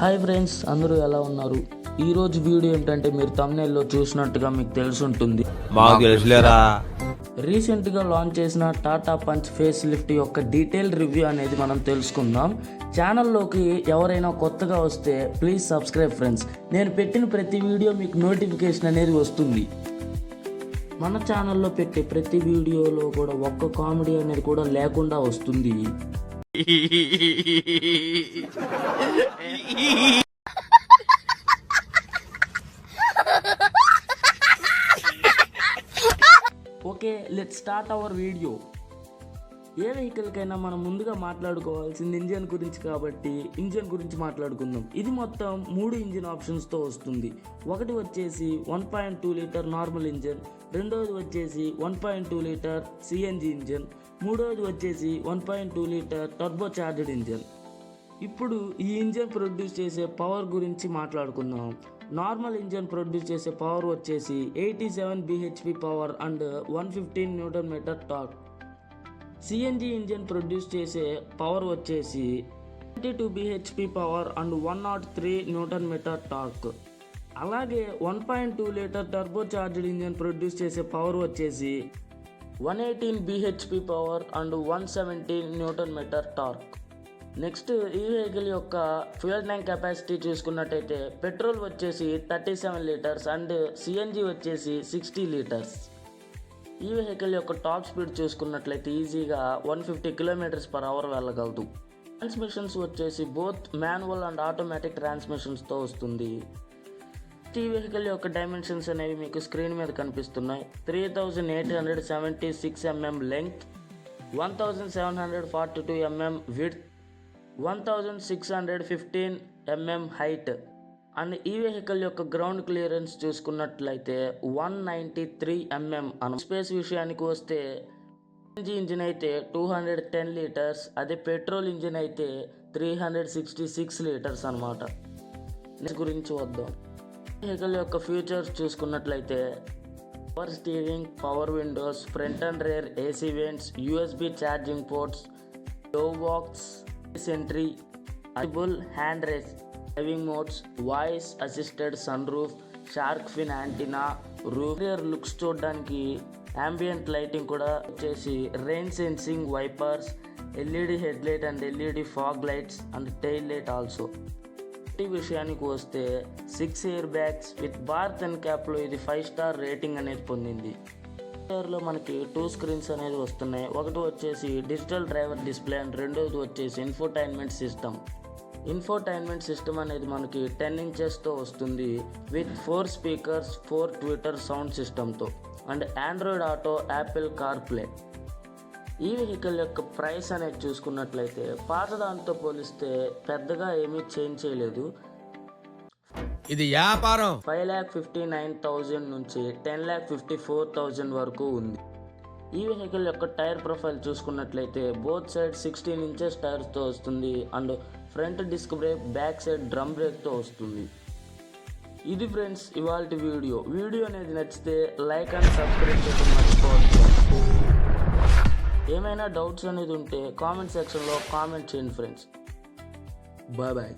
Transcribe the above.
Hi friends అందరూ ఎలా ఉన్నారు? ఈరోజు వీడియో ఏంటంటే మీరు తమ్నేల్లో చూసినట్టుగా మీకు తెలిసి ఉంటుంది. రీసెంట్గా లాంచ్ చేసిన టాటా పంచ్ ఫేస్ లిఫ్ట్ యొక్క డీటెయిల్ రివ్యూ అనేది మనం తెలుసుకుందాం. ఛానల్లోకి ఎవరైనా కొత్తగా వస్తే ప్లీజ్ సబ్స్క్రైబ్ ఫ్రెండ్స్ నేను పెట్టిన ప్రతి వీడియో మీకు నోటిఫికేషన్ అనేది వస్తుంది. మన ఛానల్లో పెట్టే ప్రతి వీడియోలో కూడా ఒక్క కామెడీ అనేది కూడా లేకుండా వస్తుంది. Okay let start our video ఏ వెహికల్కైనా మనం ముందుగా మాట్లాడుకోవాల్సింది ఇంజన్ గురించి కాబట్టి ఇంజన్ గురించి మాట్లాడుకుందాం. ఇది మొత్తం మూడు ఇంజిన్ ఆప్షన్స్తో వస్తుంది. ఒకటి వచ్చేసి one point two litre normal engine రెండవది వచ్చేసి one point two litre CNG engine మూడవది వచ్చేసి one point two litre turbocharged engine. ఇప్పుడు ఈ ఇంజన్ ప్రొడ్యూస్ చేసే పవర్ గురించి మాట్లాడుకుందాం. నార్మల్ ఇంజన్ ప్రొడ్యూస్ చేసే పవర్ వచ్చేసి eighty seven BHP power and one fifteen newton metre torque. CNG engine produce చేసే పవర్ వచ్చేసి twenty two BHP power and one nought three newton metre torque అలాగే one point two litre turbocharged engine produce చేసే power వచ్చేసి one eighteen BHP power and one seventeen newton metre torque next ఈ vehicle యొక్క fuel tank capacity చూసుకున్నట్టయితే petrol వచ్చేసి thirty seven litres and CNG వచ్చేసి sixty litres ఈ vehicle యొక్క top speed చూసుకున్నట్లయితే ఈజీగా one fifty kilometres per hour వెళ్ళగలదు. Transmissions వచ్చేసి బోత్ మాన్యువల్ అండ్ ఆటోమేటిక్ ట్రాన్స్మిషన్స్తో వస్తుంది. ఈ వెహికల్ యొక్క డైమెన్షన్స్ అనేవి మీకు స్క్రీన్ మీద కనిపిస్తున్నాయి. Three thousand eight hundred seventy six MM length one thousand seven hundred forty two MM width one thousand six hundred fifteen MM height. And ఈ vehicle యొక్క గ్రౌండ్ క్లియరెన్స్ చూసుకున్నట్లయితే వన్ నైంటీ త్రీ ఎంఎం అను space విషయానికి వస్తే CNG engine అయితే two hundred ten litres అదే petrol engine అయితే three hundred sixty six litres అనమాట గురించి వద్దాం. వెహికల్ యొక్క ఫీచర్స్ చూసుకున్నట్లయితే power steering power windows front and rear AC vents USB charging ports do box sentry Abul hand rest driving modes voice assisted sunroof shark fin antenna roof looks చూడడానికి ambient lighting కూడా వచ్చేసి rain sensing wipers LED headlight and LED fog lights and tail light also విషయానికి వస్తే six air bags with బార్త్ and క్యాప్లో ఇది five star rating అనేది పొందింది. లో మనకి టూ స్క్రీన్స్ అనేది వస్తున్నాయి. ఒకటి వచ్చేసి డిజిటల్ డ్రైవర్ డిస్ప్లే అండ్ రెండోది వచ్చేసి ఇన్ఫోటైన్మెంట్ సిస్టమ్ ఇన్ఫోటైన్మెంట్ సిస్టమ్ అనేది మనకి టెన్ ఇంచెస్తో వస్తుంది with four speakers four tweeter sound సిస్టమ్తో and Android Auto Apple CarPlay ఈ వెహికల్ యొక్క ప్రైస్ అనేది చూసుకున్నట్లయితే పాత దాంతో పోలిస్తే పెద్దగా ఏమీ చేంజ్ చేయలేదు. ఇది వ్యాపారం. Five lakh fifty nine thousand నుంచి ten lakh fifty four thousand వరకు ఉంది. ఈ వెహికల్ యొక్క టైర్ ప్రొఫైల్ చూసుకున్నట్లయితే బోత్ సైడ్ సిక్స్టీన్ ఇంచెస్ టైర్స్తో వస్తుంది. And front disc brake back side drum బ్రేక్తో వస్తుంది. ఇది ఫ్రెండ్స్ ఇవాళ వీడియో. వీడియో అనేది నచ్చితే లైక్ అండ్ సబ్స్క్రైబ్ చేయడం మర్చిపోవద్దు. ఏమైనా డౌట్స్ అనేది ఉంటే కామెంట్ సెక్షన్లో కామెంట్ చేయండి ఫ్రెండ్స్. Bye bye.